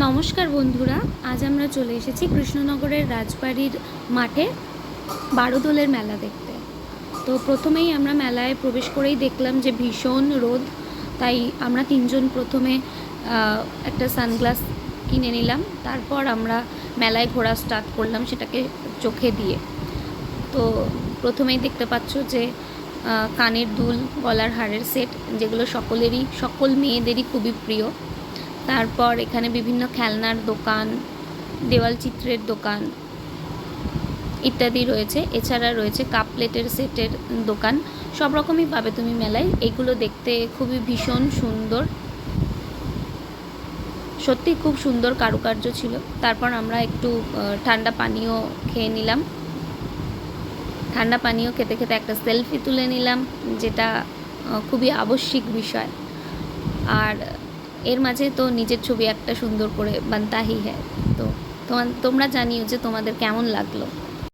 নমস্কার বন্ধুরা, আজ আমরা চলে এসেছি কৃষ্ণনগরের রাজবাড়ির মাঠে বারোদোলের মেলা দেখতে। তো প্রথমেই আমরা মেলায় প্রবেশ করেই দেখলাম যে ভীষণ রোদ, তাই আমরা তিনজন প্রথমে একটা সানগ্লাস কিনে নিলাম, তারপর আমরা মেলায় ঘোরা স্টার্ট করলাম সেটাকে চোখে দিয়ে। তো প্রথমেই দেখতে পাচ্ছ যে কানের দুল, গলার হারের সেট যেগুলো সকলেরই, সকল মেয়েদেরই খুবই প্রিয়। তারপর এখানে বিভিন্ন খেলনার দোকান, দেওয়াল চিত্রের দোকান ইত্যাদি রয়েছে। এছাড়া রয়েছে কাপ প্লেটের সেটের দোকান। সব রকমই পাবে তুমি মেলায়। এগুলো দেখতে খুবই ভীষণ সুন্দর। সত্যি খুব সুন্দর কারুকার্য ছিল। তারপর আমরা একটু ঠান্ডা পানীয় খেয়ে নিলাম। ঠান্ডা পানীয় খেতে খেতে একটা সেলফি তুলে নিলাম, যেটা খুবই আবশ্যিক বিষয়। আর এর মাঝে তো নিজের ছবি একটা সুন্দর করে বানতা হি হ্যায়। তো তোমার তোমরা জানিও যে তোমাদের কেমন লাগল।